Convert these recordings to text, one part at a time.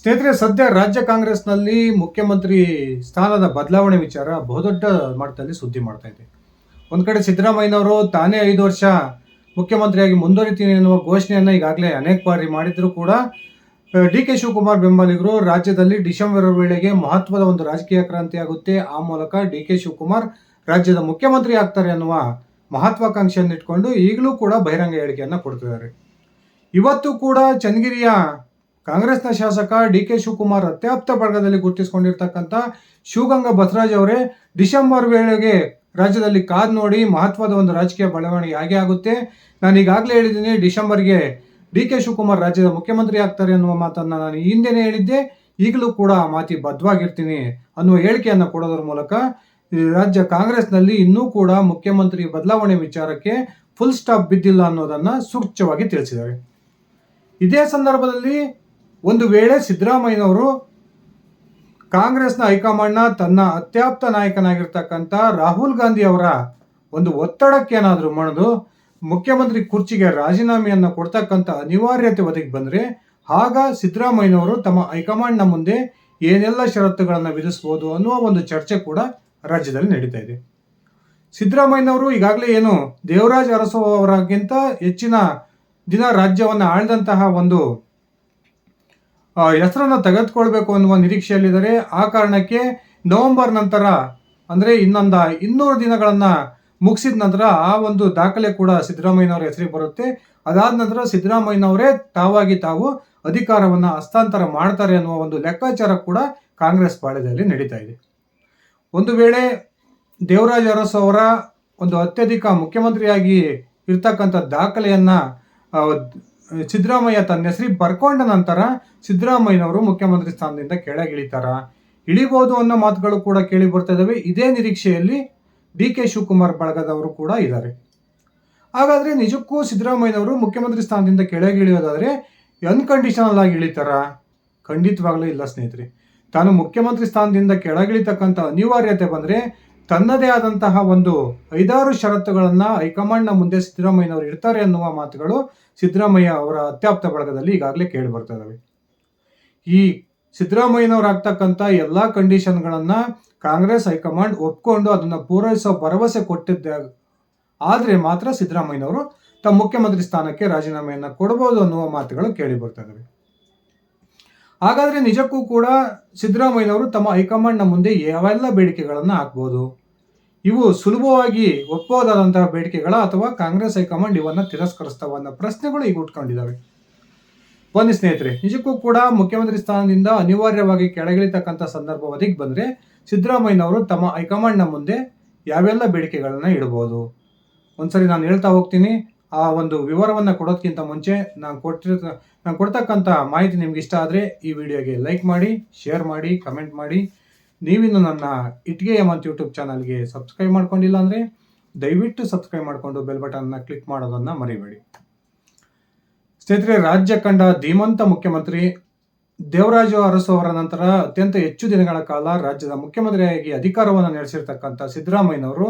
ಸ್ನೇಹಿತರೆ, ಸದ್ಯ ರಾಜ್ಯ ಕಾಂಗ್ರೆಸ್ನಲ್ಲಿ ಮುಖ್ಯಮಂತ್ರಿ ಸ್ಥಾನದ ಬದಲಾವಣೆ ವಿಚಾರ ಬಹುದೊಡ್ಡ ಮಟ್ಟದಲ್ಲಿ ಸುದ್ದಿ ಮಾಡ್ತಾ ಇದೆ. ಒಂದು ಕಡೆ ಸಿದ್ದರಾಮಯ್ಯನವರು ತಾನೇ ಐದು ವರ್ಷ ಮುಖ್ಯಮಂತ್ರಿಯಾಗಿ ಮುಂದುವರಿತೀನಿ ಎನ್ನುವ ಘೋಷಣೆಯನ್ನು ಈಗಾಗಲೇ ಅನೇಕ ಬಾರಿ ಮಾಡಿದರೂ ಕೂಡ, ಡಿ ಕೆ ಶಿವಕುಮಾರ್ ಬೆಂಬಲಿಗರು ರಾಜ್ಯದಲ್ಲಿ ಡಿಸೆಂಬರ್ ವೇಳೆಗೆ ಮಹತ್ವದ ಒಂದು ರಾಜಕೀಯ ಕ್ರಾಂತಿ ಆಗುತ್ತೆ. ಆ ಮೂಲಕ ಡಿ ಕೆ ಶಿವಕುಮಾರ್ ರಾಜ್ಯದ ಮುಖ್ಯಮಂತ್ರಿ ಆಗ್ತಾರೆ ಅನ್ನುವ ಮಹತ್ವಾಕಾಂಕ್ಷೆಯನ್ನು ಇಟ್ಕೊಂಡು ಈಗಲೂ ಕೂಡ ಬಹಿರಂಗ ಹೇಳಿಕೆಯನ್ನು ಕೊಡ್ತಿದ್ದಾರೆ. ಇವತ್ತು ಕೂಡ ಚನ್ನಗಿರಿಯ ಕಾಂಗ್ರೆಸ್ನ ಶಾಸಕ ಡಿ ಕೆ ಶಿವಕುಮಾರ್ ಅತ್ಯಾಪ್ತ ಬಳಗದಲ್ಲಿ ಗುರುತಿಸಿಕೊಂಡಿರ್ತಕ್ಕಂಥ ಶಿವಗಂಗಾ ಬಸವರಾಜ್ ಅವರೇ ಡಿಸೆಂಬರ್ ವೇಳೆಗೆ ರಾಜ್ಯದಲ್ಲಿ ಕಾದ್ ನೋಡಿ ಮಹತ್ವದ ಒಂದು ರಾಜಕೀಯ ಬೆಳವಣಿಗೆ ಹಾಗೆ ಆಗುತ್ತೆ. ನಾನು ಈಗಾಗಲೇ ಹೇಳಿದ್ದೀನಿ, ಡಿಸೆಂಬರ್ಗೆ ಡಿ ಕೆ ಶಿವಕುಮಾರ್ ರಾಜ್ಯದ ಮುಖ್ಯಮಂತ್ರಿ ಆಗ್ತಾರೆ ಅನ್ನುವ ಮಾತನ್ನು ನಾನು ಹಿಂದೆನೇ ಹೇಳಿದ್ದೆ. ಈಗಲೂ ಕೂಡ ಆ ಮಾತಿ ಬದ್ಧವಾಗಿರ್ತೀನಿ ಅನ್ನುವ ಹೇಳಿಕೆಯನ್ನು ಕೊಡೋದ್ರ ಮೂಲಕ ರಾಜ್ಯ ಕಾಂಗ್ರೆಸ್ನಲ್ಲಿ ಇನ್ನೂ ಕೂಡ ಮುಖ್ಯಮಂತ್ರಿ ಬದಲಾವಣೆ ವಿಚಾರಕ್ಕೆ ಫುಲ್ ಸ್ಟಾಪ್ ಬಿದ್ದಿಲ್ಲ ಅನ್ನೋದನ್ನು ಸೂಕ್ಷ್ಮವಾಗಿ ತಿಳಿಸಿದ್ದಾರೆ. ಇದೇ ಸಂದರ್ಭದಲ್ಲಿ ಒಂದು ವೇಳೆ ಸಿದ್ದರಾಮಯ್ಯನವರು ಕಾಂಗ್ರೆಸ್ನ ಹೈಕಮಾಂಡ್ನ ತನ್ನ ಅತ್ಯಾಪ್ತ ನಾಯಕನಾಗಿರ್ತಕ್ಕಂಥ ರಾಹುಲ್ ಗಾಂಧಿ ಅವರ ಒಂದು ಒತ್ತಡಕ್ಕೇನಾದರೂ ಮಣಿದು ಮುಖ್ಯಮಂತ್ರಿ ಕುರ್ಚಿಗೆ ರಾಜೀನಾಮೆಯನ್ನು ಕೊಡ್ತಕ್ಕಂಥ ಅನಿವಾರ್ಯತೆ ಒದಗಿ ಬಂದರೆ ಆಗ ಸಿದ್ದರಾಮಯ್ಯನವರು ತಮ್ಮ ಹೈಕಮಾಂಡ್ನ ಮುಂದೆ ಏನೆಲ್ಲ ಷರತ್ತುಗಳನ್ನು ವಿಧಿಸ್ಬೋದು ಅನ್ನುವ ಒಂದು ಚರ್ಚೆ ಕೂಡ ರಾಜ್ಯದಲ್ಲಿ ನಡೀತಾ ಇದೆ. ಸಿದ್ದರಾಮಯ್ಯನವರು ಈಗಾಗಲೇ ಏನು ದೇವರಾಜ್ ಅರಸು ಅವರಿಗಿಂತ ಹೆಚ್ಚಿನ ದಿನ ರಾಜ್ಯವನ್ನು ಆಳಿದಂತಹ ಒಂದು ಹೆಸರನ್ನ ತೆಗೆದುಕೊಳ್ಬೇಕು ಅನ್ನುವ ನಿರೀಕ್ಷೆಯಲ್ಲಿದ್ದಾರೆ ಆ ಕಾರಣಕ್ಕೆ ನವೆಂಬರ್ ನಂತರ, ಅಂದರೆ ಇನ್ನೊಂದು ಇನ್ನೂರು ದಿನಗಳನ್ನು ಮುಗಿಸಿದ ನಂತರ ಆ ಒಂದು ದಾಖಲೆ ಕೂಡ ಸಿದ್ದರಾಮಯ್ಯನವರ ಹೆಸರಿಗೆ ಬರುತ್ತೆ. ಅದಾದ ನಂತರ ಸಿದ್ದರಾಮಯ್ಯನವರೇ ತಾವಾಗಿ ತಾವು ಅಧಿಕಾರವನ್ನು ಹಸ್ತಾಂತರ ಮಾಡ್ತಾರೆ ಅನ್ನುವ ಒಂದು ಲೆಕ್ಕಾಚಾರ ಕೂಡ ಕಾಂಗ್ರೆಸ್ ಪಾಳ್ಯದಲ್ಲಿ ನಡೀತಾ ಇದೆ. ಒಂದು ವೇಳೆ ದೇವರಾಜ ಅರಸು ಅವರ ಒಂದು ಅತ್ಯಧಿಕ ಮುಖ್ಯಮಂತ್ರಿಯಾಗಿ ಇರ್ತಕ್ಕಂಥ ದಾಖಲೆಯನ್ನ ಸಿದ್ದರಾಮಯ್ಯ ತನ್ನ ಹೆಸರಿಗೆ ಬರ್ಕೊಂಡ ನಂತರ ಸಿದ್ದರಾಮಯ್ಯನವರು ಮುಖ್ಯಮಂತ್ರಿ ಸ್ಥಾನದಿಂದ ಕೆಳಗಿಳಿತಾರ. ಇಳಿಬಹುದು ಅನ್ನೋ ಮಾತುಗಳು ಕೂಡ ಕೇಳಿ ಬರ್ತಾ ಇದ್ದಾವೆ ಇದೇ ನಿರೀಕ್ಷೆಯಲ್ಲಿ ಡಿ ಕೆ ಶಿವಕುಮಾರ್ ಬಳಗದವರು ಕೂಡ ಇದ್ದಾರೆ. ಹಾಗಾದ್ರೆ ನಿಜಕ್ಕೂ ಸಿದ್ದರಾಮಯ್ಯನವರು ಮುಖ್ಯಮಂತ್ರಿ ಸ್ಥಾನದಿಂದ ಕೆಳಗಿಳಿಯೋದಾದ್ರೆ ಅನ್ಕಂಡೀಷನಲ್ ಆಗಿ ಇಳಿತಾರ? ಖಂಡಿತವಾಗ್ಲೂ ಇಲ್ಲ ಸ್ನೇಹಿತರೆ. ತಾನು ಮುಖ್ಯಮಂತ್ರಿ ಸ್ಥಾನದಿಂದ ಕೆಳಗಿಳಿತಕ್ಕಂಥ ಅನಿವಾರ್ಯತೆ ಬಂದರೆ ತನ್ನದೇ ಆದಂತಹ ಒಂದು ಐದಾರು ಷರತ್ತುಗಳನ್ನು ಹೈಕಮಾಂಡ್ನ ಮುಂದೆ ಸಿದ್ದರಾಮಯ್ಯನವರು ಇರ್ತಾರೆ ಅನ್ನುವ ಮಾತುಗಳು ಸಿದ್ದರಾಮಯ್ಯ ಅವರ ಅತ್ಯಾಪ್ತ ಬಳಗದಲ್ಲಿ ಈಗಾಗಲೇ ಕೇಳಿ ಬರ್ತಾ ಇದಾವೆ. ಈ ಸಿದ್ದರಾಮಯ್ಯನವರು ಆಗ್ತಕ್ಕಂಥ ಎಲ್ಲ ಕಂಡೀಷನ್ಗಳನ್ನು ಕಾಂಗ್ರೆಸ್ ಹೈಕಮಾಂಡ್ ಒಪ್ಕೊಂಡು ಅದನ್ನು ಪೂರೈಸೋ ಭರವಸೆ ಕೊಟ್ಟಿದ್ದ ಆದರೆ ಮಾತ್ರ ಸಿದ್ದರಾಮಯ್ಯನವರು ತಮ್ಮ ಮುಖ್ಯಮಂತ್ರಿ ಸ್ಥಾನಕ್ಕೆ ರಾಜೀನಾಮೆಯನ್ನು ಕೊಡಬಹುದು ಅನ್ನುವ ಮಾತುಗಳು ಕೇಳಿ ಬರ್ತಾ ಇದಾವೆ. ಹಾಗಾದ್ರೆ ನಿಜಕ್ಕೂ ಕೂಡ ಸಿದ್ದರಾಮಯ್ಯನವರು ತಮ್ಮ ಹೈಕಮಾಂಡ್ನ ಮುಂದೆ ಯಾವೆಲ್ಲ ಬೇಡಿಕೆಗಳನ್ನು ಹಾಕ್ಬೋದು? ಇವು ಸುಲಭವಾಗಿ ಒಪ್ಪೋದಾದಂತಹ ಬೇಡಿಕೆಗಳ ಅಥವಾ ಕಾಂಗ್ರೆಸ್ ಹೈಕಮಾಂಡ್ ಇವನ್ನ ತಿರಸ್ಕರಿಸ್ತಾವ ಪ್ರಶ್ನೆಗಳು ಈಗ ಉಟ್ಕೊಂಡಿದ್ದಾವೆ ಬನ್ನಿ ಸ್ನೇಹಿತರೆ, ನಿಜಕ್ಕೂ ಕೂಡ ಮುಖ್ಯಮಂತ್ರಿ ಸ್ಥಾನದಿಂದ ಅನಿವಾರ್ಯವಾಗಿ ಕೆಳಗಿಳಿತಕ್ಕಂಥ ಸಂದರ್ಭ ಒದಗಿ ಬಂದರೆ ಸಿದ್ದರಾಮಯ್ಯನವರು ತಮ್ಮ ಹೈಕಮಾಂಡ್ನ ಮುಂದೆ ಯಾವೆಲ್ಲ ಬೇಡಿಕೆಗಳನ್ನ ಇಡಬಹುದು ಒಂದ್ಸರಿ ನಾನು ಹೇಳ್ತಾ ಹೋಗ್ತೀನಿ. ಆ ಒಂದು ವಿವರವನ್ನು ಕೊಡೋದಕ್ಕಿಂತ ಮುಂಚೆ ನಾನು ಕೊಟ್ಟಿರೋ ನಾನು ಕೊಡ್ತಕ್ಕಂಥ ಮಾಹಿತಿ ನಿಮ್ಗೆ ಇಷ್ಟ ಆದರೆ ಈ ವಿಡಿಯೋಗೆ ಲೈಕ್ ಮಾಡಿ, ಶೇರ್ ಮಾಡಿ, ಕಮೆಂಟ್ ಮಾಡಿ. ನೀವಿನ್ನು ನನ್ನ ಇಟ್ಗೆ ಎಮಂತ್ ಯೂಟ್ಯೂಬ್ ಚಾನಲ್ಗೆ ಸಬ್ಸ್ಕ್ರೈಬ್ ಮಾಡ್ಕೊಂಡಿಲ್ಲ ಅಂದರೆ ದಯವಿಟ್ಟು ಸಬ್ಸ್ಕ್ರೈಬ್ ಮಾಡಿಕೊಂಡು ಬೆಲ್ ಬಟನ್ನ ಕ್ಲಿಕ್ ಮಾಡೋದನ್ನು ಮರಿಬೇಡಿ. ಸ್ನೇಹಿತರೆ, ರಾಜ್ಯ ಕಂಡ ಧೀಮಂತ ಮುಖ್ಯಮಂತ್ರಿ ದೇವರಾಜು ಅರಸು ಅವರ ನಂತರ ಅತ್ಯಂತ ಹೆಚ್ಚು ದಿನಗಳ ಕಾಲ ರಾಜ್ಯದ ಮುಖ್ಯಮಂತ್ರಿಯಾಗಿ ಅಧಿಕಾರವನ್ನು ನಡೆಸಿರ್ತಕ್ಕಂಥ ಸಿದ್ದರಾಮಯ್ಯನವರು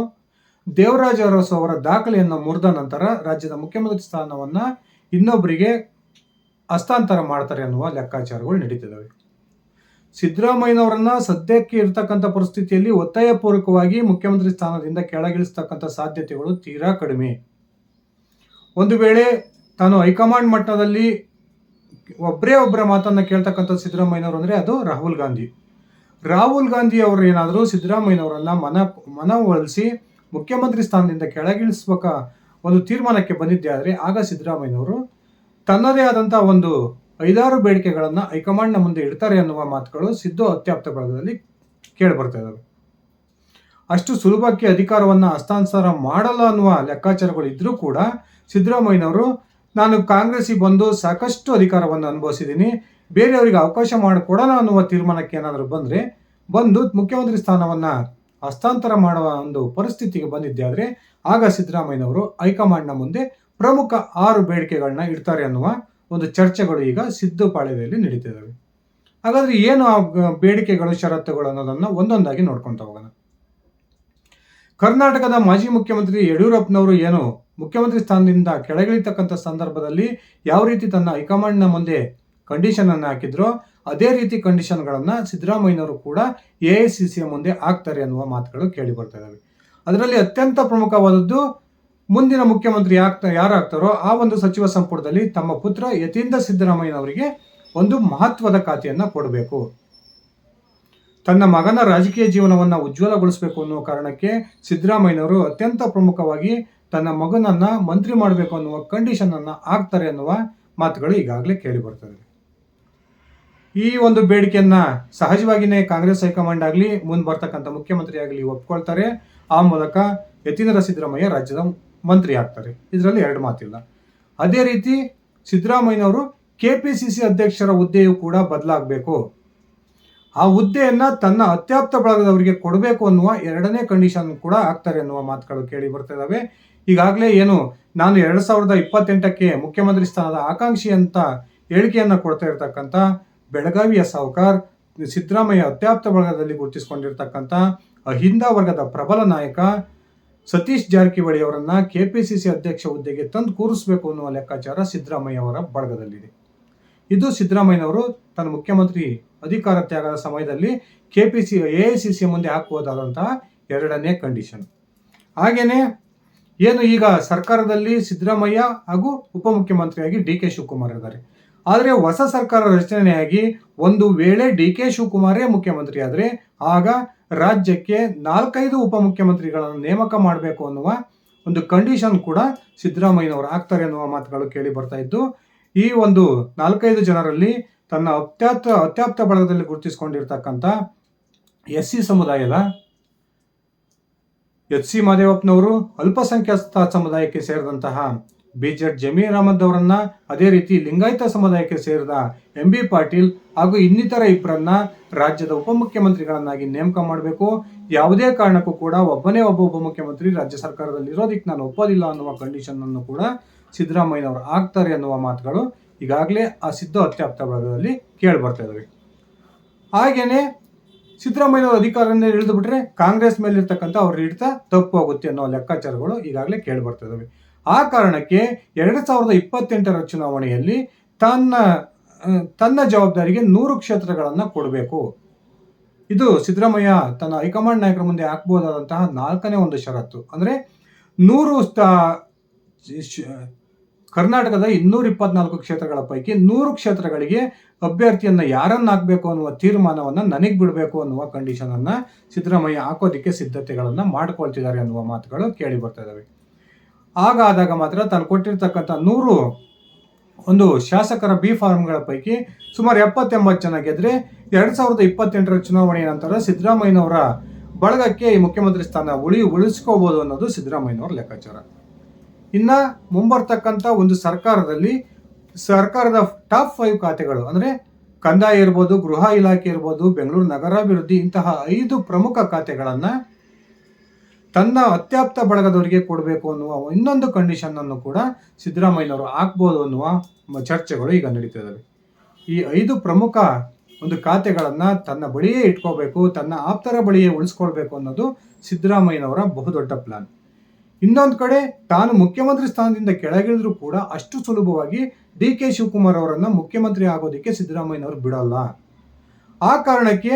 ದೇವರಾಜ ಅರಸು ಅವರ ದಾಖಲೆಯನ್ನು ಮುರಿದ ನಂತರ ರಾಜ್ಯದ ಮುಖ್ಯಮಂತ್ರಿ ಸ್ಥಾನವನ್ನು ಇನ್ನೊಬ್ಬರಿಗೆ ಹಸ್ತಾಂತರ ಮಾಡ್ತಾರೆ ಅನ್ನುವ ಲೆಕ್ಕಾಚಾರಗಳು ನಡೀತಿದ್ದಾವೆ. ಸಿದ್ದರಾಮಯ್ಯನವರನ್ನ ಸದ್ಯಕ್ಕೆ ಇರತಕ್ಕಂಥ ಪರಿಸ್ಥಿತಿಯಲ್ಲಿ ಒತ್ತಾಯಪೂರ್ವಕವಾಗಿ ಮುಖ್ಯಮಂತ್ರಿ ಸ್ಥಾನದಿಂದ ಕೆಳಗಿಳಿಸ್ತಕ್ಕಂಥ ಸಾಧ್ಯತೆಗಳು ತೀರಾ ಕಡಿಮೆ. ಒಂದು ವೇಳೆ ತಾನು ಹೈಕಮಾಂಡ್ ಮಟ್ಟದಲ್ಲಿ ಒಬ್ಬರೇ ಒಬ್ಬರ ಮಾತನ್ನು ಕೇಳ್ತಕ್ಕಂಥ ಸಿದ್ದರಾಮಯ್ಯನವರು ಅಂದರೆ ಅದು ರಾಹುಲ್ ಗಾಂಧಿ. ರಾಹುಲ್ ಗಾಂಧಿ ಅವರು ಏನಾದರೂ ಸಿದ್ದರಾಮಯ್ಯನವರನ್ನ ಮನ, ಮನವೊಲಿಸಿ ಮುಖ್ಯಮಂತ್ರಿ ಸ್ಥಾನದಿಂದ ಕೆಳಗಿಳಿಸುವ ಒಂದು ತೀರ್ಮಾನಕ್ಕೆ ಬಂದಿದ್ದೆ ಆದರೆ ಆಗ ಸಿದ್ದರಾಮಯ್ಯನವರು ತನ್ನದೇ ಆದಂಥ ಒಂದು ಐದಾರು ಬೇಡಿಕೆಗಳನ್ನು ಹೈಕಮಾಂಡ್ನ ಮುಂದೆ ಇಡ್ತಾರೆ ಅನ್ನುವ ಮಾತುಗಳು ಸಿದ್ದು ಅತ್ಯಾಪ್ತ ಬಳಗದಲ್ಲಿ ಕೇಳಿ ಬರ್ತಾ ಇದ್ದಾವೆ ಅಷ್ಟು ಸುಲಭಕ್ಕೆ ಅಧಿಕಾರವನ್ನು ಹಸ್ತಾಂತರ ಮಾಡಲ್ಲ ಅನ್ನುವ ಲೆಕ್ಕಾಚಾರಗಳು ಇದ್ದರೂ ಕೂಡ ಸಿದ್ದರಾಮಯ್ಯನವರು, ನಾನು ಕಾಂಗ್ರೆಸ್ಸಿಗೆ ಬಂದು ಸಾಕಷ್ಟು ಅಧಿಕಾರವನ್ನು ಅನುಭವಿಸಿದ್ದೀನಿ, ಬೇರೆಯವರಿಗೆ ಅವಕಾಶ ಮಾಡಿಕೊಡೋಣ ಅನ್ನುವ ತೀರ್ಮಾನಕ್ಕೆ ಏನಾದರೂ ಬಂದರೆ, ಬಂದು ಮುಖ್ಯಮಂತ್ರಿ ಸ್ಥಾನವನ್ನು ಹಸ್ತಾಂತರ ಮಾಡುವ ಒಂದು ಪರಿಸ್ಥಿತಿಗೆ ಬಂದಿದ್ದೆ ಆದರೆ, ಆಗ ಸಿದ್ದರಾಮಯ್ಯನವರು ಹೈಕಮಾಂಡ್ನ ಮುಂದೆ ಪ್ರಮುಖ ಆರು ಬೇಡಿಕೆಗಳನ್ನ ಇಡ್ತಾರೆ ಅನ್ನುವ ಒಂದು ಚರ್ಚೆಗಳು ಈಗ ಸಿದ್ದು ಪಾಳ್ಯದಲ್ಲಿ ನಡೀತಿದ್ದಾವೆ. ಹಾಗಾದ್ರೆ ಏನು ಆ ಬೇಡಿಕೆಗಳು, ಷರತ್ತುಗಳು ಅನ್ನೋದನ್ನ ಒಂದೊಂದಾಗಿ ನೋಡ್ಕೊಂತ ಹೋಗೋಣ. ಕರ್ನಾಟಕದ ಮಾಜಿ ಮುಖ್ಯಮಂತ್ರಿ ಯಡಿಯೂರಪ್ಪನವರು ಏನು ಮುಖ್ಯಮಂತ್ರಿ ಸ್ಥಾನದಿಂದ ಕೆಳಗಿಳಿತಕ್ಕಂಥ ಸಂದರ್ಭದಲ್ಲಿ ಯಾವ ರೀತಿ ತನ್ನ ಹೈಕಮಾಂಡ್ನ ಮುಂದೆ ಕಂಡೀಷನ್ ಅನ್ನು ಹಾಕಿದ್ರೋ, ಅದೇ ರೀತಿ ಕಂಡೀಷನ್ಗಳನ್ನು ಸಿದ್ದರಾಮಯ್ಯನವರು ಕೂಡ ಎ ಐ ಸಿ ಸಿಯ ಮುಂದೆ ಹಾಕ್ತಾರೆ ಅನ್ನುವ ಮಾತುಗಳು ಕೇಳಿ ಬರ್ತಾ ಇದ್ದಾವೆ. ಅದರಲ್ಲಿ ಅತ್ಯಂತ ಪ್ರಮುಖವಾದದ್ದು ಮುಂದಿನ ಮುಖ್ಯಮಂತ್ರಿ ಆಗ್ತಾ ಯಾರಾಗ್ತಾರೋ ಆ ಒಂದು ಸಚಿವ ಸಂಪುಟದಲ್ಲಿ ತಮ್ಮ ಪುತ್ರ ಯತೀಂದ್ರ ಸಿದ್ದರಾಮಯ್ಯನವರಿಗೆ ಒಂದು ಮಹತ್ವದ ಖಾತೆಯನ್ನು ಕೊಡಬೇಕು. ತನ್ನ ಮಗನ ರಾಜಕೀಯ ಜೀವನವನ್ನ ಉಜ್ವಲಗೊಳಿಸಬೇಕು ಅನ್ನೋ ಕಾರಣಕ್ಕೆ ಸಿದ್ದರಾಮಯ್ಯನವರು ಅತ್ಯಂತ ಪ್ರಮುಖವಾಗಿ ತನ್ನ ಮಗನನ್ನ ಮಂತ್ರಿ ಮಾಡಬೇಕು ಅನ್ನುವ ಕಂಡೀಷನ್ ಅನ್ನ ಹಾಕ್ತಾರೆ ಅನ್ನುವ ಮಾತುಗಳು ಈಗಾಗಲೇ ಕೇಳಿ ಬರ್ತದೆ. ಈ ಒಂದು ಬೇಡಿಕೆಯನ್ನು ಸಹಜವಾಗಿಯೇ ಕಾಂಗ್ರೆಸ್ ಹೈಕಮಾಂಡ್ ಆಗಲಿ, ಮುಂದೆ ಬರ್ತಕ್ಕಂಥ ಮುಖ್ಯಮಂತ್ರಿ ಆಗಲಿ ಒಪ್ಕೊಳ್ತಾರೆ. ಆ ಮೂಲಕ ಯತೀಂದ್ರ ಸಿದ್ದರಾಮಯ್ಯ ರಾಜ್ಯದ ಮಂತ್ರಿ ಆಗ್ತಾರೆ. ಇದರಲ್ಲಿ ಎರಡು ಮಾತಿಲ್ಲ. ಅದೇ ರೀತಿ ಸಿದ್ದರಾಮಯ್ಯನವರು ಕೆಪಿಸಿಸಿ ಅಧ್ಯಕ್ಷರ ಹುದ್ದೆಯು ಕೂಡ ಬದಲಾಗಬೇಕು. ಆ ಹುದ್ದೆಯನ್ನು ತನ್ನ ಅತ್ಯಾಪ್ತ ಬಳಗದವರಿಗೆ ಕೊಡಬೇಕು ಅನ್ನುವ ಎರಡನೇ ಕಂಡೀಷನ್ ಕೂಡ ಆಗ್ತಾರೆ ಅನ್ನುವ ಮಾತುಗಳು ಕೇಳಿ ಬರ್ತಾ ಇದಾವೆ. ಈಗಾಗಲೇ ಏನು, ನಾನು ಎರಡ್ ಸಾವಿರದ ಇಪ್ಪತ್ತೆಂಟಕ್ಕೆ ಮುಖ್ಯಮಂತ್ರಿ ಸ್ಥಾನದ ಆಕಾಂಕ್ಷಿ ಅಂತ ಹೇಳಿಕೆಯನ್ನು ಕೊಡ್ತಾ ಇರತಕ್ಕಂಥ ಬೆಳಗಾವಿಯ ಸಾವುಕಾರ್, ಸಿದ್ದರಾಮಯ್ಯ ಅತ್ಯಾಪ್ತ ಬಳಗದಲ್ಲಿ ಗುರುತಿಸಿಕೊಂಡಿರ್ತಕ್ಕಂಥ ಅಹಿಂದ ವರ್ಗದ ಪ್ರಬಲ ನಾಯಕ ಸತೀಶ್ ಜಾರಕಿಹೊಳಿ ಅವರನ್ನ ಕೆಪಿಸಿಸಿ ಅಧ್ಯಕ್ಷ ಹುದ್ದೆಗೆ ತಂದು ಕೂರಿಸಬೇಕು ಅನ್ನುವ ಲೆಕ್ಕಾಚಾರ ಸಿದ್ದರಾಮಯ್ಯ ಅವರ ಬಳಗದಲ್ಲಿದೆ. ಇದು ಸಿದ್ದರಾಮಯ್ಯನವರು ತನ್ನ ಮುಖ್ಯಮಂತ್ರಿ ಅಧಿಕಾರ ತ್ಯಾಗದ ಸಮಯದಲ್ಲಿ ಕೆಪಿಸಿ ಎ ಮುಂದೆ ಹಾಕುವುದಾದಂತಹ ಎರಡನೇ ಕಂಡೀಷನ್ ಹಾಗೇನೆ ಏನು ಈಗ ಸರ್ಕಾರದಲ್ಲಿ ಸಿದ್ದರಾಮಯ್ಯ ಹಾಗೂ ಉಪಮುಖ್ಯಮಂತ್ರಿಯಾಗಿ ಡಿ ಕೆ ಶಿವಕುಮಾರ್ ಇದ್ದಾರೆ. ಆದರೆ ಹೊಸ ಸರ್ಕಾರ ರಚನೆಯಾಗಿ ಒಂದು ವೇಳೆ ಡಿ ಕೆ ಶಿವಕುಮಾರೇ ಮುಖ್ಯಮಂತ್ರಿ ಆದರೆ ಆಗ ರಾಜ್ಯಕ್ಕೆ ನಾಲ್ಕೈದು ಉಪಮುಖ್ಯಮಂತ್ರಿಗಳನ್ನು ನೇಮಕ ಮಾಡಬೇಕು ಅನ್ನುವ ಒಂದು ಕಂಡೀಷನ್ ಕೂಡ ಸಿದ್ದರಾಮಯ್ಯನವರು ಆಗ್ತಾರೆ ಅನ್ನುವ ಮಾತುಗಳು ಕೇಳಿ ಬರ್ತಾ ಇದ್ದು, ಈ ಒಂದು ನಾಲ್ಕೈದು ಜನರಲ್ಲಿ ತನ್ನ ಅತ್ಯಾಪ್ತ ಅತ್ಯಾಪ್ತ ಬಳಗದಲ್ಲಿ ಗುರುತಿಸಿಕೊಂಡಿರ್ತಕ್ಕಂಥ ಎಸ್ ಸಿ ಸಮುದಾಯದ ಎಚ್ ಸಿ ಮಾದೇವಪ್ಪನವರು ಅಲ್ಪಸಂಖ್ಯಾತ ಸಮುದಾಯಕ್ಕೆ ಸೇರಿದಂತಹ ಬಿಜೆಡ್ ಜಮೀರ್ ಅಹಮದ್ ಅವರನ್ನ ಅದೇ ರೀತಿ ಲಿಂಗಾಯತ ಸಮುದಾಯಕ್ಕೆ ಸೇರಿದ ಎಂ ಬಿ ಪಾಟೀಲ್ ಹಾಗೂ ಇನ್ನಿತರ ಇಬ್ಬರನ್ನ ರಾಜ್ಯದ ಉಪಮುಖ್ಯಮಂತ್ರಿಗಳನ್ನಾಗಿ ನೇಮಕ ಮಾಡಬೇಕು. ಯಾವುದೇ ಕಾರಣಕ್ಕೂ ಕೂಡ ಒಬ್ಬನೇ ಒಬ್ಬ ಉಪಮುಖ್ಯಮಂತ್ರಿ ರಾಜ್ಯ ಸರ್ಕಾರದಲ್ಲಿ ಇರೋದಕ್ಕೆ ನಾನು ಒಪ್ಪೋದಿಲ್ಲ ಅನ್ನುವ ಕಂಡೀಷನ್ ಅನ್ನು ಕೂಡ ಸಿದ್ದರಾಮಯ್ಯನವರು ಆಗ್ತಾರೆ ಅನ್ನುವ ಮಾತುಗಳು ಈಗಾಗಲೇ ಆ ಸಿದ್ಧ ಅತ್ಯಾಪ್ತ ಭಾಗದಲ್ಲಿ ಕೇಳಿ ಬರ್ತಾ ಹಾಗೇನೆ ಸಿದ್ದರಾಮಯ್ಯನವರು ಅಧಿಕಾರದಿಂದ ಇಳಿದು ಬಿಟ್ರೆ ಕಾಂಗ್ರೆಸ್ ಮೇಲೆ ಇರ್ತಕ್ಕಂಥ ಅವ್ರ ಹಿಡಿತ ತಪ್ಪು ಆಗುತ್ತೆ ಅನ್ನೋ ಲೆಕ್ಕಾಚಾರಗಳು ಈಗಾಗಲೇ ಕೇಳಿ ಬರ್ತಾ ಆ ಕಾರಣಕ್ಕೆ ಎರಡು ಸಾವಿರದ ಇಪ್ಪತ್ತೆಂಟರ ಚುನಾವಣೆಯಲ್ಲಿ ತನ್ನ ತನ್ನ ಜವಾಬ್ದಾರಿಗೆ ನೂರು ಕ್ಷೇತ್ರಗಳನ್ನು ಕೊಡಬೇಕು. ಇದು ಸಿದ್ದರಾಮಯ್ಯ ತನ್ನ ಹೈಕಮಾಂಡ್ ನಾಯಕರ ಮುಂದೆ ಹಾಕ್ಬೋದಾದಂತಹ ನಾಲ್ಕನೇ ಒಂದು ಷರತ್ತು. ಅಂದರೆ ನೂರು ಕರ್ನಾಟಕದ ಇನ್ನೂರ ಇಪ್ಪತ್ನಾಲ್ಕು ಕ್ಷೇತ್ರಗಳ ಪೈಕಿ ನೂರು ಕ್ಷೇತ್ರಗಳಿಗೆ ಅಭ್ಯರ್ಥಿಯನ್ನು ಯಾರನ್ನ ಹಾಕಬೇಕು ಅನ್ನುವ ತೀರ್ಮಾನವನ್ನು ನನಗೆ ಬಿಡಬೇಕು ಅನ್ನುವ ಕಂಡೀಷನನ್ನು ಸಿದ್ದರಾಮಯ್ಯ ಹಾಕೋದಕ್ಕೆ ಸಿದ್ಧತೆಗಳನ್ನು ಮಾಡ್ಕೊಳ್ತಿದ್ದಾರೆ ಅನ್ನುವ ಮಾತುಗಳು ಕೇಳಿ ಬರ್ತಾ ಇದಾವೆ. ಹಾಗಾದಾಗ ಮಾತ್ರ ತಾನು ಕೊಟ್ಟಿರ್ತಕ್ಕಂಥ ನೂರು ಒಂದು ಶಾಸಕರ ಬಿ ಫಾರ್ಮ್ಗಳ ಪೈಕಿ ಸುಮಾರು ಎಪ್ಪತ್ತೆಂಬತ್ತು ಜನ ಗೆದ್ರೆ ಎರಡ್ ಸಾವಿರದ ಇಪ್ಪತ್ತೆಂಟರ ಚುನಾವಣೆಯ ನಂತರ ಸಿದ್ದರಾಮಯ್ಯನವರ ಬಳಗಕ್ಕೆ ಈ ಮುಖ್ಯಮಂತ್ರಿ ಸ್ಥಾನ ಉಳಿ ಉಳಿಸ್ಕೋಬಹುದು ಅನ್ನೋದು ಸಿದ್ದರಾಮಯ್ಯನವರ ಲೆಕ್ಕಾಚಾರ. ಇನ್ನ ಮುಂಬರ್ತಕ್ಕಂಥ ಒಂದು ಸರ್ಕಾರದಲ್ಲಿ ಸರ್ಕಾರದ ಟಾಪ್ ಫೈವ್ ಖಾತೆಗಳು ಅಂದ್ರೆ ಕಂದಾಯ ಇರ್ಬೋದು, ಗೃಹ ಇಲಾಖೆ ಇರ್ಬೋದು, ಬೆಂಗಳೂರು ನಗರಾಭಿವೃದ್ಧಿ ಇಂತಹ ಐದು ಪ್ರಮುಖ ಖಾತೆಗಳನ್ನ ತನ್ನ ಅತ್ಯಾಪ್ತ ಬಳಗದವರಿಗೆ ಕೊಡಬೇಕು ಅನ್ನುವ ಇನ್ನೊಂದು ಕಂಡೀಷನ್ ಅನ್ನು ಕೂಡ ಸಿದ್ದರಾಮಯ್ಯನವರು ಹಾಕ್ಬೋದು ಅನ್ನುವ ಚರ್ಚೆಗಳು ಈಗ ನಡೀತಿದ್ದಾವೆ ಈ ಐದು ಪ್ರಮುಖ ಒಂದು ಖಾತೆಗಳನ್ನು ತನ್ನ ಬಳಿಯೇ ಇಟ್ಕೋಬೇಕು, ತನ್ನ ಆಪ್ತರ ಬಳಿಯೇ ಉಳಿಸ್ಕೊಳ್ಬೇಕು ಅನ್ನೋದು ಸಿದ್ದರಾಮಯ್ಯನವರ ಬಹುದೊಡ್ಡ ಪ್ಲಾನ್ ಇನ್ನೊಂದು ಕಡೆ ತಾನು ಮುಖ್ಯಮಂತ್ರಿ ಸ್ಥಾನದಿಂದ ಕೆಳಗಿಳಿದ್ರು ಕೂಡ ಅಷ್ಟು ಸುಲಭವಾಗಿ ಡಿ ಕೆ ಶಿವಕುಮಾರ್ ಅವರನ್ನು ಮುಖ್ಯಮಂತ್ರಿ ಆಗೋದಕ್ಕೆ ಸಿದ್ದರಾಮಯ್ಯನವರು ಬಿಡಲ್ಲ. ಆ ಕಾರಣಕ್ಕೆ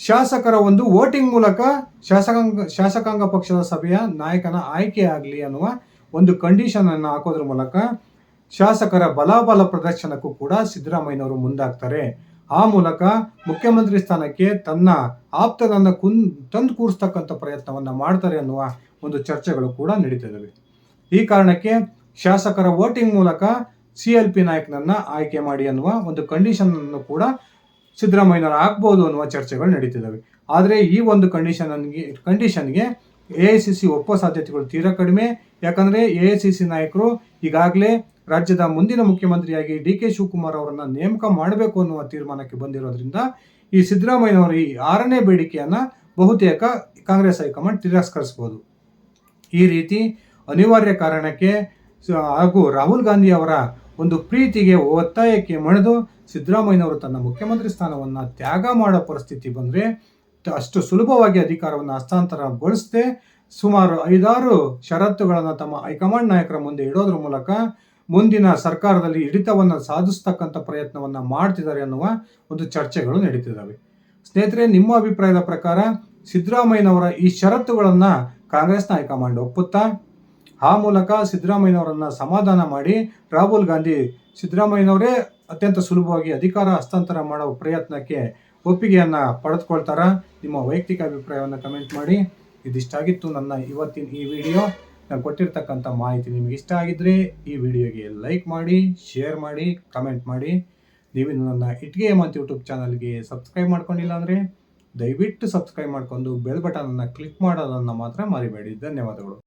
ಶಾಸಕರ ಒಂದು ವೋಟಿಂಗ್ ಮೂಲಕ ಶಾಸಕಾಂಗ ಶಾಸಕಾಂಗ ಪಕ್ಷದ ಸಭೆಯ ನಾಯಕನ ಆಯ್ಕೆ ಆಗಲಿ ಅನ್ನುವ ಒಂದು ಕಂಡೀಷನ್ ಅನ್ನು ಹಾಕೋದ್ರ ಮೂಲಕ ಶಾಸಕರ ಬಲಾಬಲ ಪ್ರದರ್ಶನಕ್ಕೂ ಕೂಡ ಸಿದ್ದರಾಮಯ್ಯನವರು ಮುಂದಾಗ್ತಾರೆ. ಆ ಮೂಲಕ ಮುಖ್ಯಮಂತ್ರಿ ಸ್ಥಾನಕ್ಕೆ ತನ್ನ ಆಪ್ತನನ್ನ ಕುನ್, ತಂದು ಕೂರಿಸ್ತಕ್ಕಂಥ ಪ್ರಯತ್ನವನ್ನ ಮಾಡ್ತಾರೆ ಅನ್ನುವ ಒಂದು ಚರ್ಚೆಗಳು ಕೂಡ ನಡೀತಿದ್ದಾವೆ ಈ ಕಾರಣಕ್ಕೆ ಶಾಸಕರ ವೋಟಿಂಗ್ ಮೂಲಕ ಸಿ ಎಲ್ ಪಿ ನಾಯಕನನ್ನ ಆಯ್ಕೆ ಮಾಡಿ ಅನ್ನುವ ಒಂದು ಕಂಡೀಷನ್ ಅನ್ನು ಕೂಡ ಸಿದ್ದರಾಮಯ್ಯನವರು ಆಗ್ಬೋದು ಅನ್ನುವ ಚರ್ಚೆಗಳು ನಡೀತಿದ್ದಾವೆ. ಆದರೆ ಈ ಒಂದು ಕಂಡೀಷನ್ ಕಂಡೀಷನ್ಗೆ ಎ ಐ ಸಿ ಸಿ ಒಪ್ಪೋ ಸಾಧ್ಯತೆಗಳು ತೀರಾ ಕಡಿಮೆ. ಯಾಕಂದರೆ ಎ ಐ ಸಿ ಸಿ ನಾಯಕರು ಈಗಾಗಲೇ ರಾಜ್ಯದ ಮುಂದಿನ ಮುಖ್ಯಮಂತ್ರಿಯಾಗಿ ಡಿ ಕೆ ಶಿವಕುಮಾರ್ ಅವರನ್ನು ನೇಮಕ ಮಾಡಬೇಕು ಅನ್ನುವ ತೀರ್ಮಾನಕ್ಕೆ ಬಂದಿರೋದ್ರಿಂದ ಈ ಸಿದ್ದರಾಮಯ್ಯನವರ ಈ ಆರನೇ ಬೇಡಿಕೆಯನ್ನು ಬಹುತೇಕ ಕಾಂಗ್ರೆಸ್ ಹೈಕಮಾಂಡ್ ತಿರಸ್ಕರಿಸಬಹುದು ಈ ರೀತಿ ಅನಿವಾರ್ಯ ಕಾರಣಕ್ಕೆ ಹಾಗೂ ರಾಹುಲ್ ಗಾಂಧಿ ಅವರ ಒಂದು ಪ್ರೀತಿಗೆ ಒತ್ತಾಯಕ್ಕೆ ಮಣಿದು ಸಿದ್ದರಾಮಯ್ಯನವರು ತನ್ನ ಮುಖ್ಯಮಂತ್ರಿ ಸ್ಥಾನವನ್ನು ತ್ಯಾಗ ಮಾಡೋ ಪರಿಸ್ಥಿತಿ ಬಂದ್ರೆ ಅಷ್ಟು ಸುಲಭವಾಗಿ ಅಧಿಕಾರವನ್ನು ಹಸ್ತಾಂತರಗೊಳಿಸದೆ ಸುಮಾರು ಐದಾರು ಷರತ್ತುಗಳನ್ನು ತಮ್ಮ ಹೈಕಮಾಂಡ್ ನಾಯಕರ ಮುಂದೆ ಇಡೋದ್ರ ಮೂಲಕ ಮುಂದಿನ ಸರ್ಕಾರದಲ್ಲಿ ಹಿಡಿತವನ್ನು ಸಾಧಿಸ್ತಕ್ಕಂಥ ಪ್ರಯತ್ನವನ್ನು ಮಾಡ್ತಿದ್ದಾರೆ ಅನ್ನುವ ಒಂದು ಚರ್ಚೆಗಳು ನಡೀತಿದ್ದಾವೆ. ಸ್ನೇಹಿತರೆ, ನಿಮ್ಮ ಅಭಿಪ್ರಾಯದ ಪ್ರಕಾರ ಸಿದ್ದರಾಮಯ್ಯನವರ ಈ ಷರತ್ತುಗಳನ್ನು ಕಾಂಗ್ರೆಸ್ನ ಹೈಕಮಾಂಡ್ ಒಪ್ಪುತ್ತಾ? ಆ ಮೂಲಕ ಸಿದ್ದರಾಮಯ್ಯನವರನ್ನು ಸಮಾಧಾನ ಮಾಡಿ ರಾಹುಲ್ ಗಾಂಧಿ ಸಿದ್ದರಾಮಯ್ಯನವರೇ ಅತ್ಯಂತ ಸುಲಭವಾಗಿ ಅಧಿಕಾರ ಹಸ್ತಾಂತರ ಮಾಡೋ ಪ್ರಯತ್ನಕ್ಕೆ ಒಪ್ಪಿಗೆಯನ್ನು ಪಡೆದುಕೊಳ್ತಾರ? ನಿಮ್ಮ ವೈಯಕ್ತಿಕ ಅಭಿಪ್ರಾಯವನ್ನು ಕಮೆಂಟ್ ಮಾಡಿ. ಇದಿಷ್ಟಾಗಿತ್ತು ನನ್ನ ಇವತ್ತಿನ ಈ ವಿಡಿಯೋ. ನಾನು ಕೊಟ್ಟಿರ್ತಕ್ಕಂಥ ಮಾಹಿತಿ ನಿಮಗೆ ಇಷ್ಟ ಆಗಿದ್ರೆ ಈ ವಿಡಿಯೋಗೆ ಲೈಕ್ ಮಾಡಿ, ಶೇರ್ ಮಾಡಿ, ಕಮೆಂಟ್ ಮಾಡಿ. ನೀವು ನನ್ನ ಇಟ್ಗೆ ಮತ್ತು ಯೂಟ್ಯೂಬ್ ಚಾನಲ್ಗೆ ಸಬ್ಸ್ಕ್ರೈಬ್ ಮಾಡ್ಕೊಂಡಿಲ್ಲ ಅಂದರೆ ದಯವಿಟ್ಟು ಸಬ್ಸ್ಕ್ರೈಬ್ ಮಾಡ್ಕೊಂಡು ಬೆಲ್ ಬಟನನ್ನು ಕ್ಲಿಕ್ ಮಾಡೋದನ್ನು ಮಾತ್ರ ಮರಿಬೇಡಿ. ಧನ್ಯವಾದಗಳು.